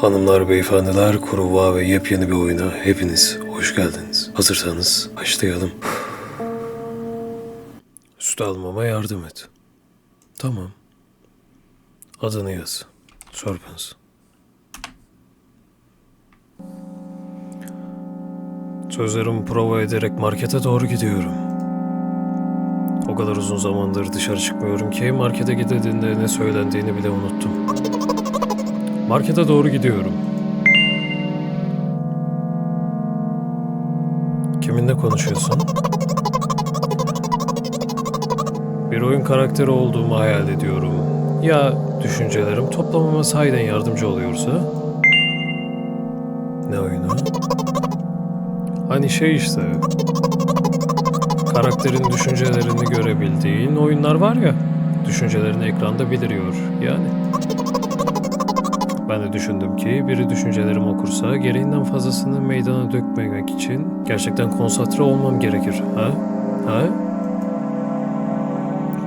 Hanımlar, beyefendiler, kuruva ve yepyeni bir oyuna hepiniz hoş geldiniz. Hazırsanız başlayalım. Süt almama yardım et. Tamam. Adını yaz. Sorpens. Sözlerimi prova ederek markete doğru gidiyorum. O kadar uzun zamandır dışarı çıkmıyorum ki markete gidildiğinde ne söylendiğini bile unuttum. Markete doğru gidiyorum. Kiminle konuşuyorsun? Bir oyun karakteri olduğumu hayal ediyorum. Ya düşüncelerim toplamama sahiden yardımcı oluyorsa? Ne oyunu? Hani şey işte... Karakterin düşüncelerini görebildiğin oyunlar var ya. Düşüncelerini ekranda bildiriyor yani. De düşündüm ki biri düşüncelerimi okursa gereğinden fazlasını meydana dökmemek için gerçekten konsantre olmam gerekir. Ha? Ha?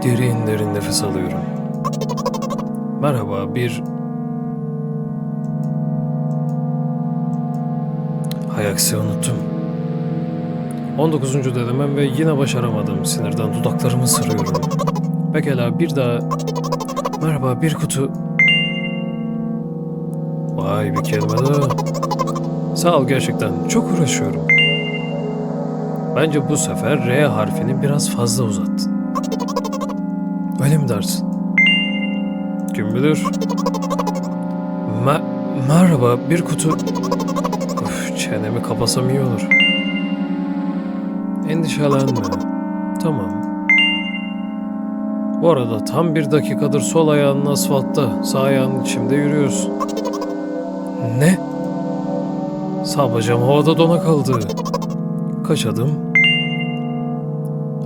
Derin derin nefes alıyorum. Merhaba bir... Hay aksi unuttum. 19. denemem ve yine başaramadım. Sinirden dudaklarımı sırıyorum. Pekala bir daha... Merhaba bir kutu... Vay bir kelime daha. Sağ ol gerçekten. Çok uğraşıyorum. Bence bu sefer R harfini biraz fazla uzattın. Öyle mi dersin? Kim bilir? Me- merhaba bir kutu... Of, çenemi kapasam iyi olur. Endişelenme. Tamam. Bu arada tam bir dakikadır sol ayağının asfaltta, sağ ayağının içimde yürüyorsun. Ne? Sağ havada dona kaldı. Kaç adım?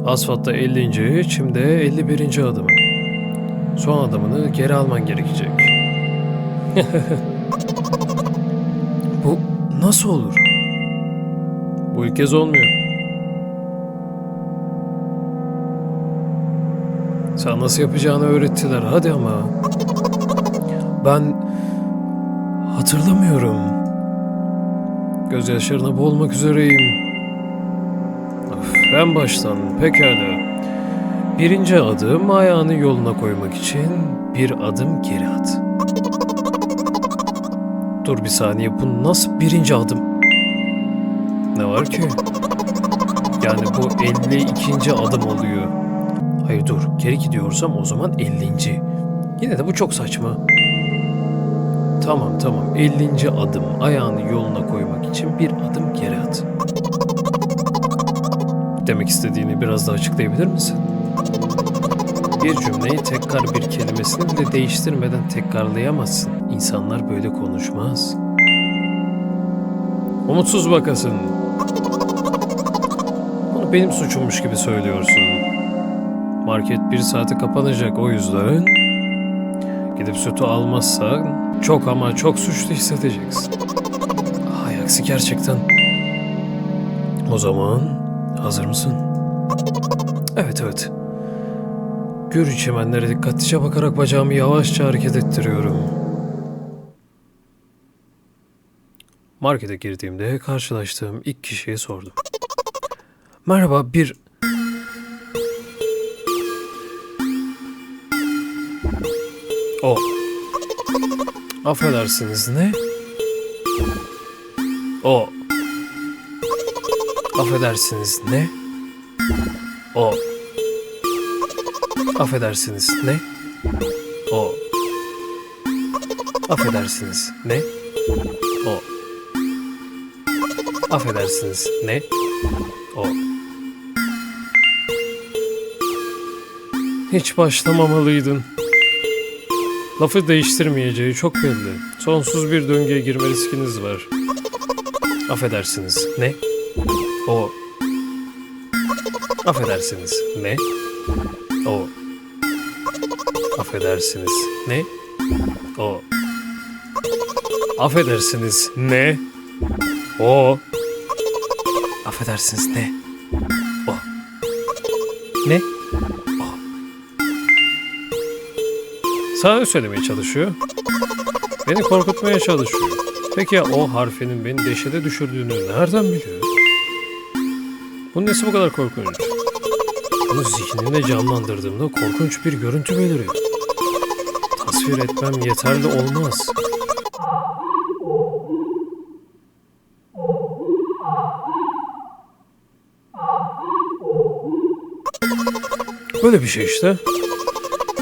Asfaltta 50. çimde 51. adım. Son adımını geri alman gerekecek. Bu nasıl olur? Bu ilk kez olmuyor. Sen nasıl yapacağını öğrettiler hadi ama. Ben hatırlamıyorum. Gözyaşlarına boğulmak üzereyim. Of, en baştan pekala. Birinci adım ayağını yoluna koymak için bir adım geri at. Dur bir saniye bu nasıl birinci adım? Ne var ki? Yani bu 52. adım oluyor. Hayır dur geri gidiyorsam o zaman 50. Yine de bu çok saçma. Tamam tamam 50. adım ayağını yoluna koymak için bir adım geri at. Demek istediğini biraz daha açıklayabilir misin? Bir cümleyi tekrar bir kelimesini bile değiştirmeden tekrarlayamazsın. İnsanlar böyle konuşmaz. Umutsuz bakasın. Bunu benim suçummuş gibi söylüyorsun. Market bir saate kapanacak o yüzden. Gidip sütü almazsan çok ama çok suçlu hissedeceksin. Hay aksi gerçekten. O zaman hazır mısın? Evet evet. Gür çimenlere dikkatlice bakarak bacağımı yavaşça hareket ettiriyorum. Markete girdiğimde karşılaştığım ilk kişiye sordum. Merhaba bir... O. Affedersiniz ne? O. Affedersiniz ne? O. Affedersiniz ne? O. Affedersiniz ne? O. Affedersiniz ne? O. Hiç başlamamalıydın. Lafı değiştirmeyeceği çok belli. Sonsuz bir döngüye girme riskiniz var. Affedersiniz. Ne? O. Affedersiniz. Ne? O. Affedersiniz. Ne? O. Affedersiniz. Ne? O. Affedersiniz. Ne? O. Ne? Sana söylemeye çalışıyor? Beni korkutmaya çalışıyor. Peki ya o harfinin beni dehşete düşürdüğünü nereden biliyor? Bunun nesi bu kadar korkunç? Bunu zihninde canlandırdığımda korkunç bir görüntü beliriyor. Tasvir etmem yeterli olmaz. Böyle bir şey işte.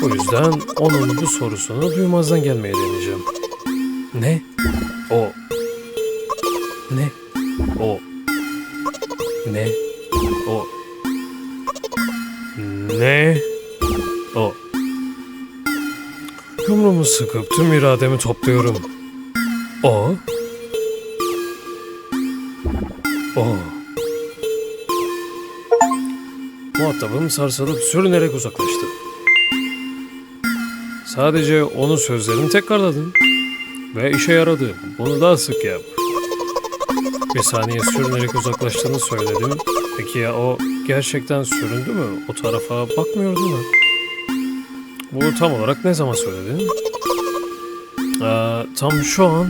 O yüzden onun bu sorusunu duymazdan gelmeye deneyeceğim. Ne? O. Ne? O. Ne? O. Ne? O. Yumruğumu sıkıp tüm irademi topluyorum. O. O. Muhatabım sarsılıp sürünerek uzaklaştı. Sadece onun sözlerini tekrarladım. Ve işe yaradı. Bunu daha sık yap. Bir saniye sürünerek uzaklaştığını söyledim. Peki ya o gerçekten süründü mü? O tarafa bakmıyordu mu? Bu tam olarak ne zaman söyledin? Ee, tam şu an.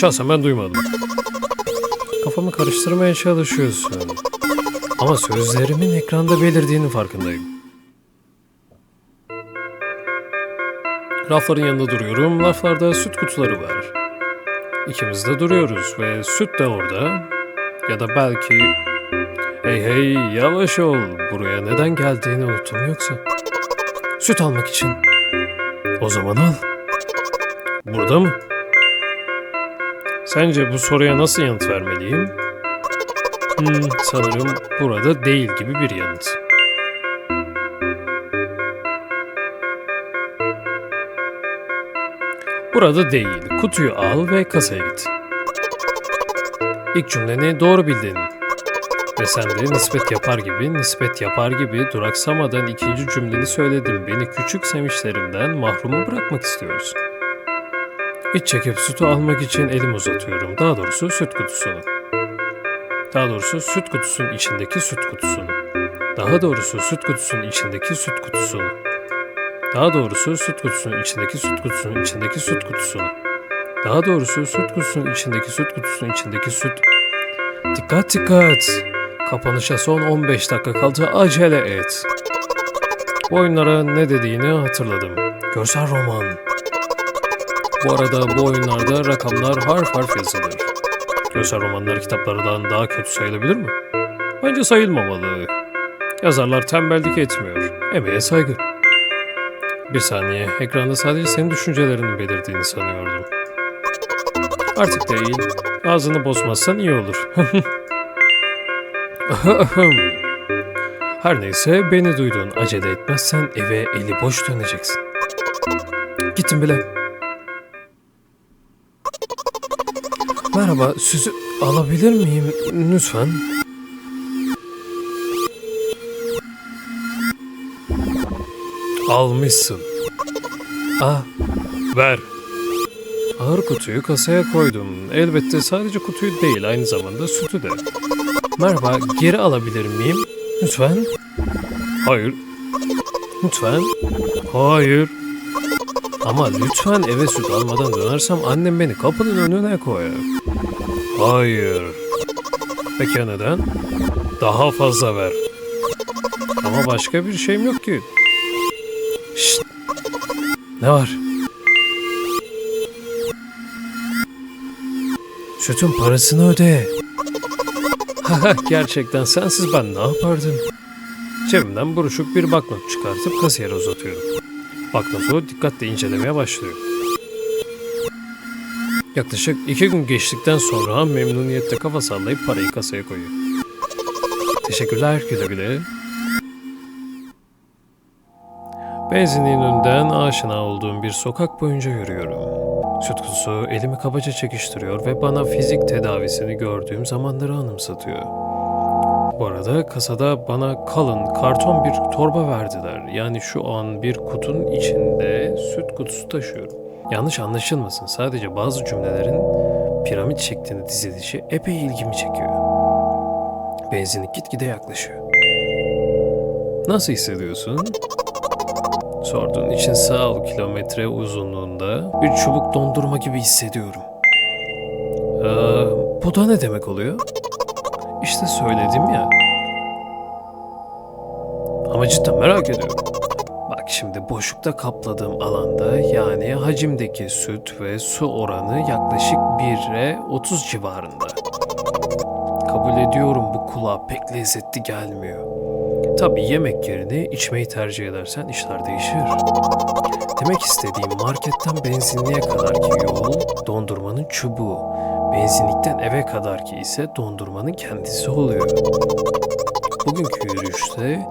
Şahsen ben duymadım. Kafamı karıştırmaya çalışıyorsun. Ama sözlerimin ekranda belirdiğinin farkındayım. Rafların yanında duruyorum. Raflarda süt kutuları var. İkimiz de duruyoruz ve süt de orada. Ya da belki... Hey hey yavaş ol. Buraya neden geldiğini unuttum yoksa. Süt almak için. O zaman al. Burada mı? Sence bu soruya nasıl yanıt vermeliyim? Hmm, sanırım burada değil gibi bir yanıt. Burada değil. Kutuyu al ve kasaya git. İlk cümleni doğru bildin. Ve sen de nispet yapar gibi, nispet yapar gibi duraksamadan ikinci cümleni söyledim. Beni küçük sevinçlerimden mahrumu bırakmak istiyorsun. İç çekip sütü almak için elimi uzatıyorum. Daha doğrusu süt kutusunu. Daha doğrusu süt kutusunun içindeki süt kutusunu. Daha doğrusu süt kutusunun içindeki süt kutusunu. Daha doğrusu süt kutusunun içindeki süt kutusunun içindeki süt kutusunu. Daha doğrusu süt kutusunun içindeki süt kutusunun içindeki süt... Dikkat dikkat! Kapanışa son 15 dakika kaldı acele et. Bu oyunlara ne dediğini hatırladım. Görsel roman. Bu arada bu oyunlarda rakamlar harf harf yazılır. Görsel romanlar kitaplardan daha kötü sayılabilir mi? Bence sayılmamalı. Yazarlar tembellik etmiyor. Emeğe saygı. Bir saniye, ekranda sadece senin düşüncelerinin belirdiğini sanıyordum. Artık değil, ağzını bozmazsan iyi olur. Her neyse beni duydun. Acele etmezsen eve eli boş döneceksin. Gittim bile. Merhaba, süzü alabilir miyim lütfen? Almışsın. Ah, ver. Ağır kutuyu kasaya koydum. Elbette sadece kutuyu değil, aynı zamanda sütü de. Merhaba, geri alabilir miyim? Lütfen. Hayır. Lütfen. Hayır. Ama lütfen eve süt almadan dönersem annem beni kapının önüne koyar. Hayır. Peki neden? Daha fazla ver. Ama başka bir şeyim yok ki. Ne var? Sütün parasını öde. Gerçekten sensiz ben ne yapardım? Cebimden buruşuk bir banknot çıkartıp kasiyere uzatıyorum. Banknotu dikkatle incelemeye başlıyor. Yaklaşık iki gün geçtikten sonra memnuniyetle kafa sallayıp parayı kasaya koyuyor. Teşekkürler güle güle. Benzinliğin önünden aşina olduğum bir sokak boyunca yürüyorum. Süt kutusu elimi kabaca çekiştiriyor ve bana fizik tedavisini gördüğüm zamanları anımsatıyor. Bu arada kasada bana kalın karton bir torba verdiler. Yani şu an bir kutunun içinde süt kutusu taşıyorum. Yanlış anlaşılmasın sadece bazı cümlelerin piramit şeklinde dizilişi epey ilgimi çekiyor. Benzinlik gitgide yaklaşıyor. Nasıl hissediyorsun? Sorduğun için sağ ol kilometre uzunluğunda bir çubuk dondurma gibi hissediyorum. Ee, bu da ne demek oluyor? İşte söyledim ya. Ama cidden merak ediyorum. Bak şimdi boşlukta kapladığım alanda yani hacimdeki süt ve su oranı yaklaşık 1'e 30 civarında. Kabul ediyorum bu kulağa pek lezzetli gelmiyor. Tabii yemek yerine içmeyi tercih edersen işler değişir. Demek istediğim marketten benzinliğe kadarki yol dondurmanın çubuğu. Benzinlikten eve kadarki ise dondurmanın kendisi oluyor. Bugünkü yürüyüşte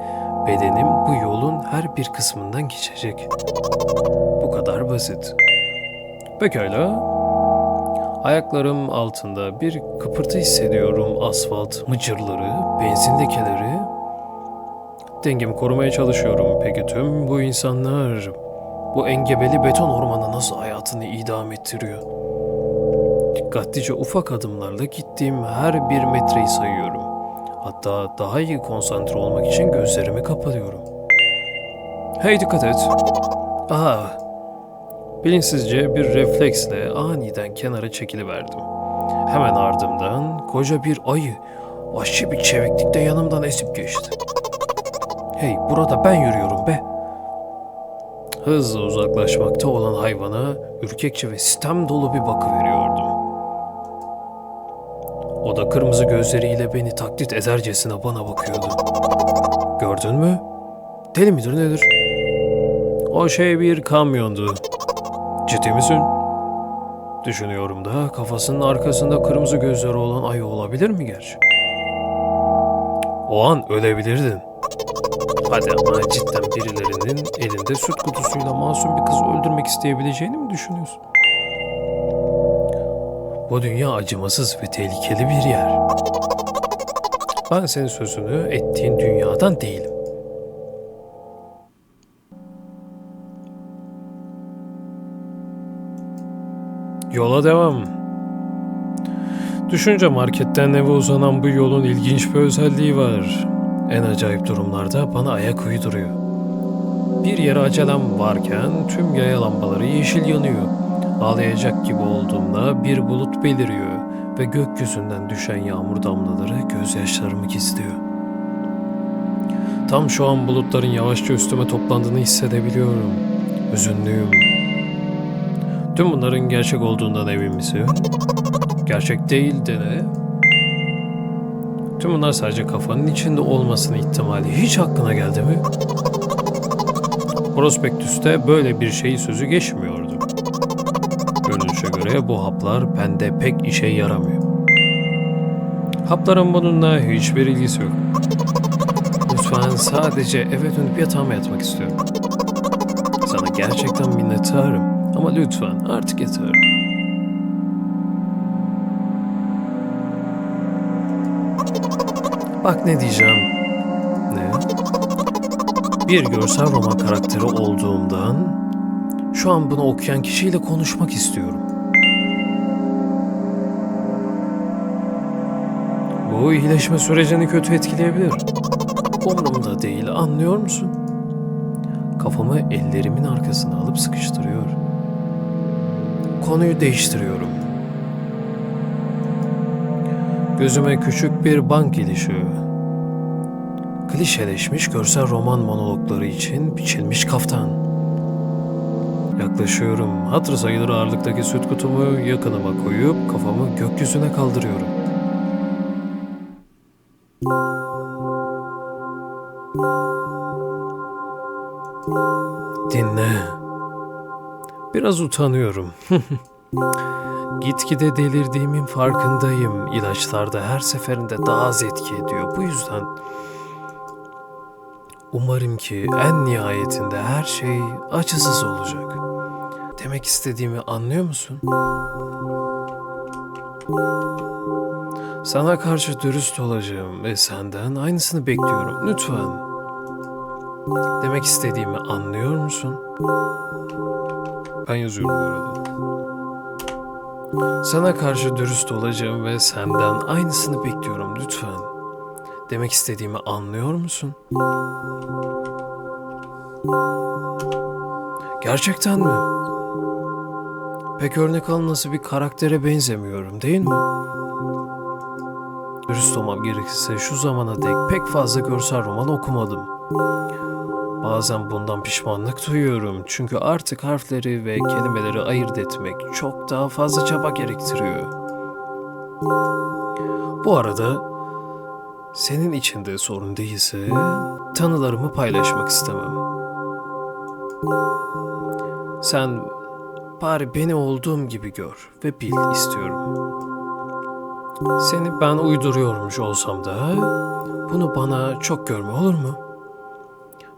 bedenim bu yolun her bir kısmından geçecek. Bu kadar basit. Pekala. Ayaklarım altında bir kıpırtı hissediyorum. Asfalt, mıcırları, benzin lekeleri. Dengemi korumaya çalışıyorum. Peki tüm bu insanlar bu engebeli beton ormanda nasıl hayatını idam ettiriyor? Dikkatlice ufak adımlarla gittiğim her bir metreyi sayıyorum. Hatta daha iyi konsantre olmak için gözlerimi kapatıyorum. Hey dikkat et. Aha. Bilinçsizce bir refleksle aniden kenara çekiliverdim. Hemen ardımdan koca bir ayı vahşi bir çeviklikte yanımdan esip geçti. Hey burada ben yürüyorum be. Hızla uzaklaşmakta olan hayvana ürkekçe ve sitem dolu bir bakı veriyordum. O da kırmızı gözleriyle beni taklit edercesine bana bakıyordu. Gördün mü? Deli midir nedir? O şey bir kamyondu. Ciddi misin? Düşünüyorum da kafasının arkasında kırmızı gözleri olan ayı olabilir mi gerçi? O an ölebilirdin. Hadi ama cidden birilerinin elinde süt kutusuyla masum bir kızı öldürmek isteyebileceğini mi düşünüyorsun? Bu dünya acımasız ve tehlikeli bir yer. Ben senin sözünü ettiğin dünyadan değilim. Yola devam. Düşünce marketten eve uzanan bu yolun ilginç bir özelliği var. En acayip durumlarda bana ayak uyduruyor. Bir yere acelem varken tüm yaya lambaları yeşil yanıyor. Ağlayacak gibi olduğumda bir bulut beliriyor ve gökyüzünden düşen yağmur damlaları gözyaşlarımı gizliyor. Tam şu an bulutların yavaşça üstüme toplandığını hissedebiliyorum. Hüzünlüyüm. Tüm bunların gerçek olduğundan emin misin? Gerçek değil de? Tüm bunlar sadece kafanın içinde olmasının ihtimali hiç aklına geldi mi? Prospektüste böyle bir şey sözü geçmiyordu. Görünüşe göre bu haplar bende pek işe yaramıyor. Hapların bununla hiçbir ilgisi yok. Lütfen sadece eve dönüp yatağıma yatmak istiyorum. Sana gerçekten minnettarım ama lütfen artık yeter. Bak ne diyeceğim. Ne? Bir görsel roman karakteri olduğumdan şu an bunu okuyan kişiyle konuşmak istiyorum. Bu iyileşme sürecini kötü etkileyebilir. Umurumda değil, anlıyor musun? Kafamı ellerimin arkasına alıp sıkıştırıyor. Konuyu değiştiriyorum. Gözüme küçük bir bank ilişiyor. Klişeleşmiş görsel roman monologları için biçilmiş kaftan. Yaklaşıyorum. Hatır sayılır ağırlıktaki süt kutumu yakınıma koyup kafamı gökyüzüne kaldırıyorum. Dinle. Biraz utanıyorum. Gitgide delirdiğimin farkındayım. İlaçlar da her seferinde daha az etki ediyor. Bu yüzden umarım ki en nihayetinde her şey acısız olacak. Demek istediğimi anlıyor musun? Sana karşı dürüst olacağım ve senden aynısını bekliyorum. Lütfen. Demek istediğimi anlıyor musun? Ben yazıyorum bu arada. Sana karşı dürüst olacağım ve senden aynısını bekliyorum lütfen. Demek istediğimi anlıyor musun? Gerçekten mi? Pek örnek alınması bir karaktere benzemiyorum değil mi? Dürüst olmam gerekirse şu zamana dek pek fazla görsel roman okumadım. Bazen bundan pişmanlık duyuyorum çünkü artık harfleri ve kelimeleri ayırt etmek çok daha fazla çaba gerektiriyor. Bu arada senin için de sorun değilse tanılarımı paylaşmak istemem. Sen bari beni olduğum gibi gör ve bil istiyorum. Seni ben uyduruyormuş olsam da bunu bana çok görme olur mu?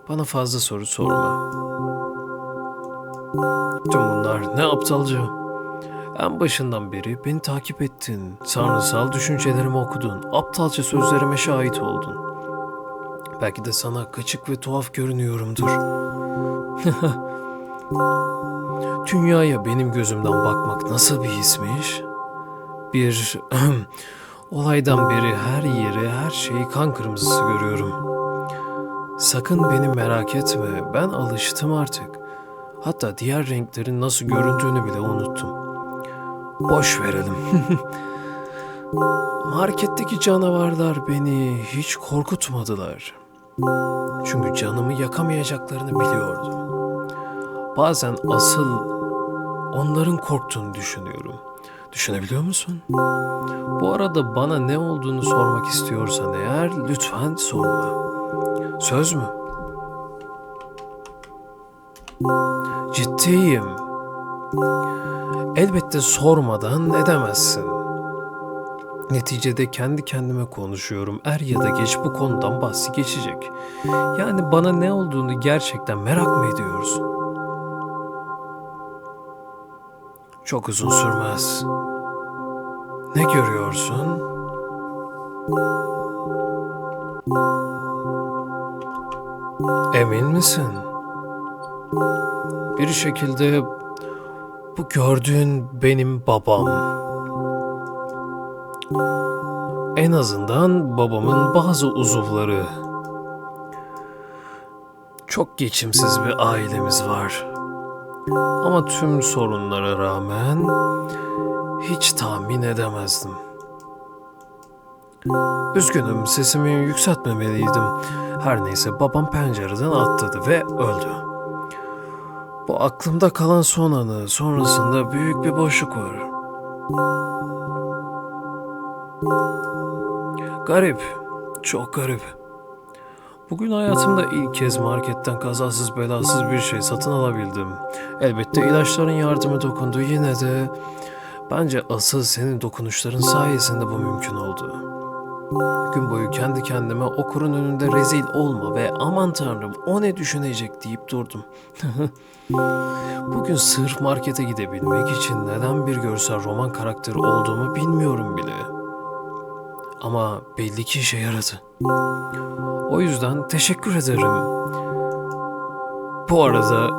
Bana fazla soru sorma. Tüm bunlar ne aptalca. En başından beri beni takip ettin. Tanrısal düşüncelerimi okudun. Aptalca sözlerime şahit oldun. Belki de sana kaçık ve tuhaf görünüyorumdur. Dünyaya benim gözümden bakmak nasıl bir hismiş? Bir olaydan beri her yeri, her şeyi kan kırmızısı görüyorum. Sakın beni merak etme. Ben alıştım artık. Hatta diğer renklerin nasıl göründüğünü bile unuttum. Boş verelim. Marketteki canavarlar beni hiç korkutmadılar. Çünkü canımı yakamayacaklarını biliyordum. Bazen asıl onların korktuğunu düşünüyorum. Düşünebiliyor musun? Bu arada bana ne olduğunu sormak istiyorsan eğer lütfen sorma. Söz mü? Ciddiyim. Elbette sormadan edemezsin. Neticede kendi kendime konuşuyorum. Er ya da geç bu konudan bahsi geçecek. Yani bana ne olduğunu gerçekten merak mı ediyorsun? Çok uzun sürmez. Ne görüyorsun? Emin misin? Bir şekilde bu gördüğün benim babam. En azından babamın bazı uzuvları. Çok geçimsiz bir ailemiz var. Ama tüm sorunlara rağmen hiç tahmin edemezdim. Üzgünüm sesimi yükseltmemeliydim. Her neyse babam pencereden atladı ve öldü. Bu aklımda kalan son anı. Sonrasında büyük bir boşluk var. Garip. Çok garip. Bugün hayatımda ilk kez marketten kazasız belasız bir şey satın alabildim. Elbette ilaçların yardımı dokundu yine de bence asıl senin dokunuşların sayesinde bu mümkün oldu. Gün boyu kendi kendime okurun önünde rezil olma ve aman tanrım o ne düşünecek deyip durdum. Bugün sırf markete gidebilmek için neden bir görsel roman karakteri olduğumu bilmiyorum bile. Ama belli ki işe yaradı. O yüzden teşekkür ederim. Bu arada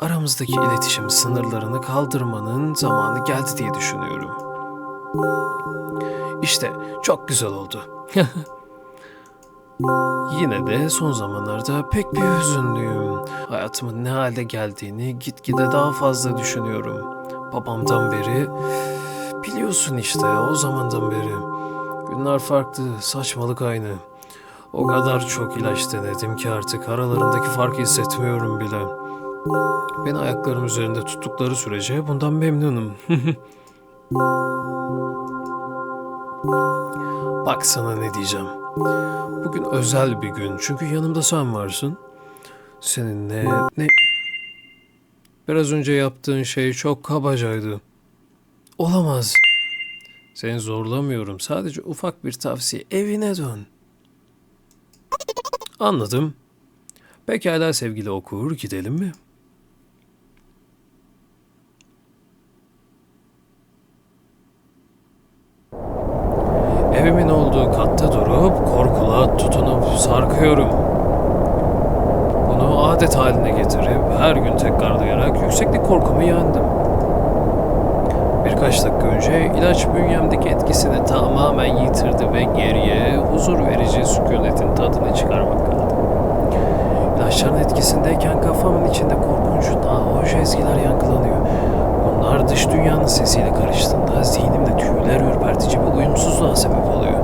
aramızdaki iletişim sınırlarını kaldırmanın zamanı geldi diye düşünüyorum. İşte çok güzel oldu. Yine de son zamanlarda pek bir hüzünlüyüm. Hayatımın ne halde geldiğini gitgide daha fazla düşünüyorum. Babamdan beri biliyorsun işte o zamandan beri. Günler farklı, saçmalık aynı. O kadar çok ilaç denedim ki artık aralarındaki farkı hissetmiyorum bile. Beni ayaklarım üzerinde tuttukları sürece bundan memnunum. Bak sana ne diyeceğim. Bugün özel bir gün çünkü yanımda sen varsın. Seninle ne... Biraz önce yaptığın şey çok kabacaydı. Olamaz. Seni zorlamıyorum. Sadece ufak bir tavsiye. Evine dön. Anladım. Pekala sevgili okur, gidelim mi? Yankılanıyor. Bunlar dış dünyanın sesiyle karıştığında zihnimde tüyler ürpertici bir uyumsuzluğa sebep oluyor.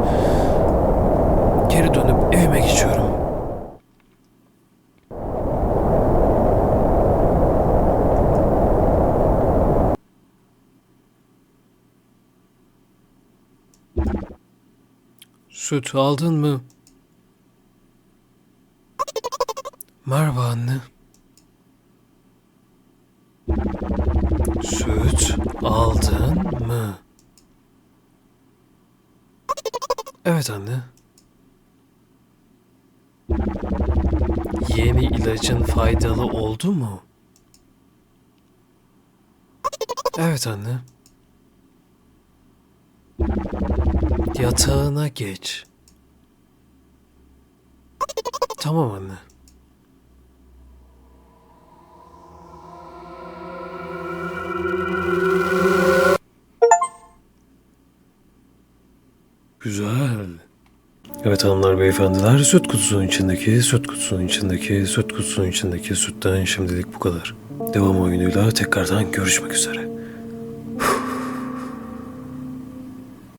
Geri dönüp evime geçiyorum. Süt aldın mı? Merhaba anne. Evet anne. Yeni ilacın faydalı oldu mu? Evet anne. Yatağına geç. Tamam anne. Evet hanımlar beyefendiler süt kutusunun içindeki, süt kutusunun içindeki, süt kutusunun içindeki sütten şimdilik bu kadar. Devam oyunuyla tekrardan görüşmek üzere.